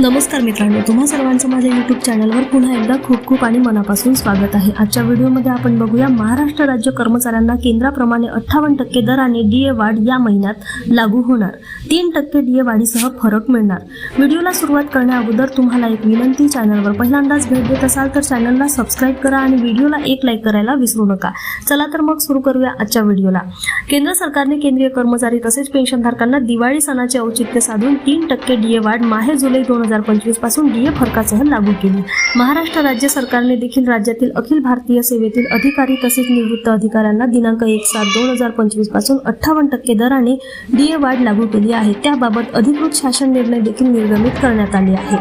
नमस्कार मित्रांनो तुम्हा सर्वांचं माझ्या युट्यूब चॅनलवर पुन्हा एकदा खूप खूप आणि मनापासून स्वागत आहे. आजच्या व्हिडिओमध्ये आपण बघूया महाराष्ट्र राज्य कर्मचाऱ्यांना केंद्राप्रमाणे अठ्ठावन्न टक्के दराने डीए वाढ या महिन्यात लागू होणार. तीन टक्के डीए वाढीसह फरक मिळणार. व्हिडिओला सुरुवात करण्याअगोदर तुम्हाला एक विनंती चॅनलवर पहिल्यांदाच भेट देत असाल तर चॅनलला सबस्क्राईब करा आणि व्हिडिओला एक लाईक करायला विसरू नका. चला तर मग सुरू करूया आजच्या व्हिडिओला. केंद्र सरकारने केंद्रीय कर्मचारी तसेच पेन्शनधारकांना दिवाळी सणाचे औचित्य साधून तीन टक्के डीए वाढ माहे जुलै दोन हजार पंचवीसपासून डीए फरकासह लागू केली. महाराष्ट्र राज्य सरकारने देखील राज्यातील अखिल भारतीय सेवेतील अधिकारी तसेच निवृत्त अधिकाऱ्यांना दिनांक एक सात दोन हजार पंचवीसपासून अठ्ठावन्न टक्के दराने डीए वाढ लागू केली आहे. त्याबाबत अधिकृत शासन निर्णय देखील निर्गमित करण्यात आले आहे.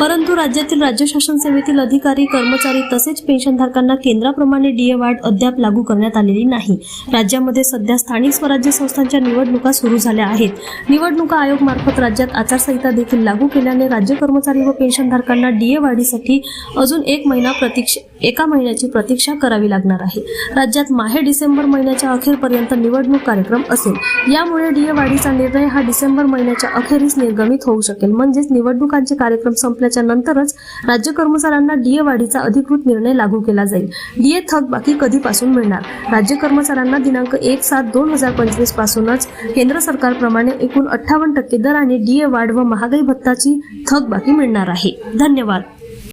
परंतु राज्यातील राज्य शासन सेवेतील अधिकारी कर्मचारी तसेच पेन्शनधारकांना केंद्राप्रमाणे डीए वाढ अद्याप लागू करण्यात आलेली नाही. राज्यामध्ये सध्या स्थानिक स्वराज्य संस्थांच्या निवडणुका सुरू झाल्या आहेत. निवडणुका आयोग मार्फत राज्यात आचारसंहिता देखील लागू केल्याने राज्य कर्मचारी व पेन्शनधारकांना डीए वाढीसाठी अजून एक महिना प्रतीक्षा एका महिन्याची प्रतीक्षा करावी लागणार आहे. राज्यात माहे डिसेंबर महिन्याच्या अखेरपर्यंत निवडणूक कार्यक्रम असेल. यामुळे डीए वाढीचा निर्णय हा डिसेंबर महिन्याच्या अखेरीस निर्गमित होऊ शकेल. म्हणजेच निवडणुकांचे कार्यक्रम संपल्याच्या नंतरच राज्य कर्मचाऱ्यांना डीए वाढीचा अधिकृत निर्णय लागू केला जाईल. डीए थकबाकी कधीपासून मिळणार? राज्य कर्मचाऱ्यांना दिनांक एक सात दोन हजार पंचवीस पासूनच केंद्र सरकारप्रमाणे एकूण अठ्ठावन्न टक्के दराने डीए वाढ व महागाई भत्ताची थकबाकी मिळणार आहे. धन्यवाद.